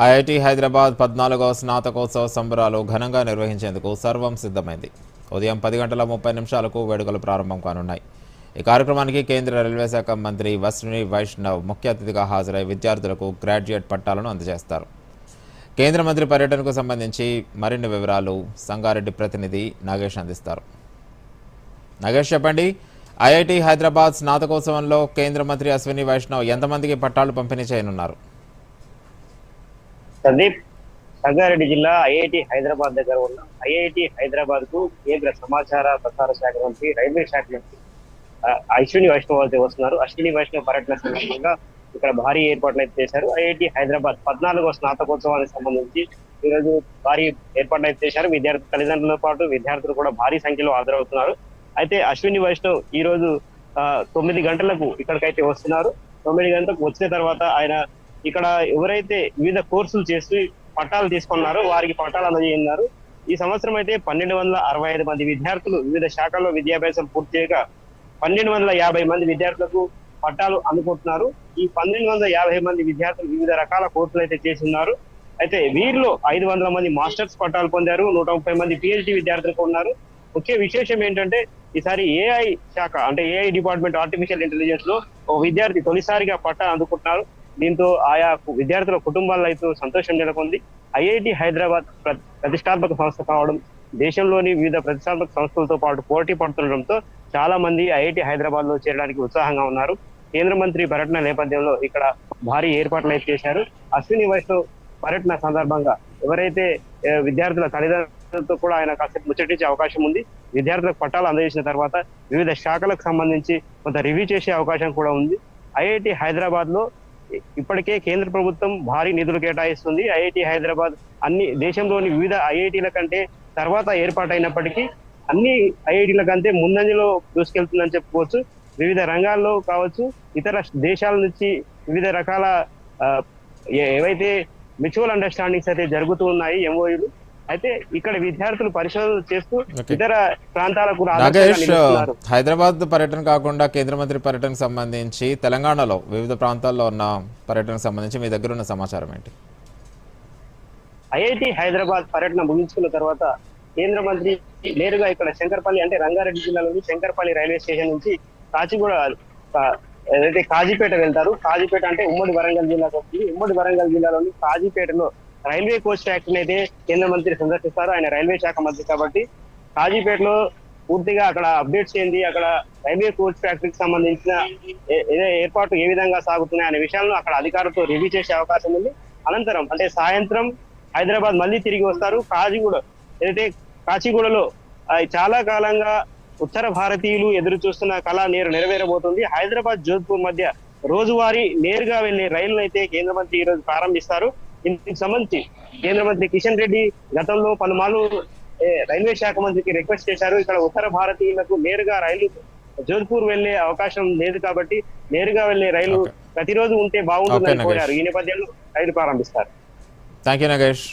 IIT Hyderabad పద్నాలుగవ స్నాతకోత్సవ సంబరాలు ఘనంగా నిర్వహించేందుకు సర్వం సిద్ధమైంది. ఉదయం పది గంటల ముప్పై నిమిషాలకు వేడుకలు ప్రారంభం కానున్నాయి. ఈ కార్యక్రమానికి కేంద్ర రైల్వే శాఖ మంత్రి వశ్విని వైష్ణవ్ ముఖ్య అతిథిగా హాజరై విద్యార్థులకు గ్రాడ్యుయేట్ పట్టాలను అందజేస్తారు. కేంద్ర మంత్రి పర్యటనకు సంబంధించి మరిన్ని వివరాలు సంగారెడ్డి ప్రతినిధి నాగేష్ అందిస్తారు. నాగేష్ చెప్పండి ఐఐటి హైదరాబాద్ స్నాతకోత్సవంలో కేంద్ర మంత్రి అశ్విని వైష్ణవ్ ఎంతమందికి పట్టాలు పంపిణీ చేయనున్నారు? సందీప్ సంగారెడ్డి జిల్లా ఐఐటి హైదరాబాద్ దగ్గర ఉన్న ఐఐటి హైదరాబాద్కు కేంద్ర సమాచార ప్రసార శాఖ మంత్రి రైల్వే శాఖ మంత్రి అశ్విని వైష్ణవ్ వస్తున్నారు అశ్విని వైష్ణవ్ పర్యటన సందర్భంగా ఇక్కడ భారీ ఏర్పాట్లు అయితే చేశారు. ఐఐటి హైదరాబాద్ పద్నాలుగో స్నాతకోత్సవానికి సంబంధించి ఈరోజు భారీ ఏర్పాట్లు అయితే చేశారు. విద్యార్థి తల్లిదండ్రులతో పాటు విద్యార్థులు కూడా భారీ సంఖ్యలో హాజరవుతున్నారు. అయితే అశ్విని వైష్ణవ్ ఈ రోజు తొమ్మిది గంటలకు ఇక్కడికైతే వస్తున్నారు. తొమ్మిది గంటలకు వచ్చిన తర్వాత ఆయన ఇక్కడ ఎవరైతే వివిధ కోర్సులు చేసి పట్టాలు తీసుకున్నారో వారికి పట్టాలు అందజేయన్నారు ఈ సంవత్సరం అయితే పన్నెండు వందల అరవై ఐదు మంది విద్యార్థులు వివిధ శాఖల్లో విద్యాభ్యాసం పూర్తి చేయగా పన్నెండు వందల యాభై మంది విద్యార్థులకు పట్టాలు అందుకుంటున్నారు. ఈ పన్నెండు వందల యాభై మంది విద్యార్థులు వివిధ రకాల కోర్సులు అయితే చేసి ఉన్నారు అయితే వీరిలో ఐదు వందల మంది మాస్టర్స్ పట్టాలు పొందారు. నూట ముప్పై మంది పిహెచ్డి విద్యార్థులకు ఉన్నారు. ముఖ్య విశేషం ఏంటంటే ఈసారి ఏఐ శాఖ అంటే ఏఐ డిపార్ట్మెంట్ ఆర్టిఫిషియల్ ఇంటెలిజెన్స్లో ఓ విద్యార్థి తొలిసారిగా పట్టాలు అందుకుంటున్నారు. దీంతో ఆయా విద్యార్థుల కుటుంబాల్లో అయితే సంతోషం నెలకొంది. ఐఐటి హైదరాబాద్ ప్రతిష్టాత్మక సంస్థ కావడం దేశంలోని వివిధ ప్రతిష్టాత్మక సంస్థలతో పాటు పోటీ పడుతుండటంతో చాలా మంది ఐఐటి హైదరాబాద్లో చేరడానికి ఉత్సాహంగా ఉన్నారు. కేంద్ర మంత్రి పర్యటన నేపథ్యంలో ఇక్కడ భారీ ఏర్పాట్లు అయితే చేశారు. అశ్విని వైష్ణవ్ పర్యటన సందర్భంగా ఎవరైతే విద్యార్థుల తల్లిదండ్రులతో కూడా ఆయన కాసేపు ముచ్చటించే అవకాశం ఉంది. విద్యార్థులకు పట్టాలు అందజేసిన తర్వాత వివిధ శాఖలకు సంబంధించి కొంత రివ్యూ చేసే అవకాశం కూడా ఉంది. ఐఐటి హైదరాబాద్లో ఇప్పటికే కేంద్ర ప్రభుత్వం భారీ నిధులు కేటాయిస్తుంది. ఐఐటి హైదరాబాద్ అన్ని దేశంలోని వివిధ ఐఐటీల కంటే తర్వాత ఏర్పాటైనప్పటికీ అన్ని ఐఐటీల కంటే ముందంజలో దూసుకెళ్తుందని చెప్పుకోవచ్చు. వివిధ రంగాల్లో కావచ్చు ఇతర దేశాల నుంచి వివిధ రకాల ఏవైతే మ్యూచువల్ అండర్స్టాండింగ్స్ అయితే జరుగుతూ ఉన్నాయి ఎంఓయూలు అయితే ఇక్కడ విద్యార్థులు పరిశోధనలు చేస్తూ. ఇతర ప్రాంతాలకు హైదరాబాద్ పర్యటన కాకుండా కేంద్ర మంత్రి పర్యటనకు సంబంధించి తెలంగాణలో వివిధ ప్రాంతాల్లో ఉన్న పర్యటనకు సంబంధించి మీ దగ్గర ఉన్న సమాచారం ఏంటి? ఐఐటి హైదరాబాద్ పర్యటన ముగించుకున్న తర్వాత కేంద్ర మంత్రి నేరుగా ఇక్కడ శంకర్పల్లి అంటే రంగారెడ్డి జిల్లాలోని శంకర్పల్లి రైల్వే స్టేషన్ నుంచి కాచిగూడ ఏదైతే కాజీపేట వెళ్తారు కాజీపేట అంటే ఉమ్మడి వరంగల్ జిల్లాకు వస్తుంది. ఉమ్మడి వరంగల్ జిల్లాలోని కాజీపేటలో రైల్వే కోచ్ ఫ్యాక్టరీని అయితే కేంద్ర మంత్రి సందర్శిస్తారు. ఆయన రైల్వే శాఖ మంత్రి కాబట్టి కాజీపేటలో పూర్తిగా అక్కడ అప్డేట్స్ ఏంది అక్కడ రైల్వే కోచ్ ఫ్యాక్టరీకి సంబంధించిన ఏర్పాటు ఏ ఏ విధంగా సాగుతున్నాయి అనే విషయాలను అక్కడ అధికారులతో రివ్యూ చేసే అవకాశం ఉంది. అనంతరం అంటే సాయంత్రం హైదరాబాద్ మళ్ళీ తిరిగి వస్తారు. కాజీగూడ ఏదైతే కాచిగూడలో చాలా కాలంగా ఉత్తర భారతీయులు ఎదురు చూస్తున్న కళ నేరు నెరవేరబోతుంది. హైదరాబాద్ జోధ్పూర్ మధ్య రోజువారీ నేరుగా వెళ్ళే రైలునైతే అయితే కేంద్ర మంత్రి ఈ రోజు ప్రారంభిస్తారు. ఇందుకు సంబంధించి కేంద్ర మంత్రి కిషన్ రెడ్డి గతంలో పలుమార్లు రైల్వే శాఖ మంత్రికి రిక్వెస్ట్ చేశారు ఇక్కడ ఉత్తర భారతీయులకు నేరుగా రైలు జోధ్పూర్ వెళ్ళే అవకాశం లేదు కాబట్టి నేరుగా వెళ్ళే రైలు. ప్రతిరోజు ఉంటే బాగుంటుందని. కోరారు ఈ నేపథ్యంలో రైలు ప్రారంభిస్తారు థ్యాంక్ యూ నాగేష్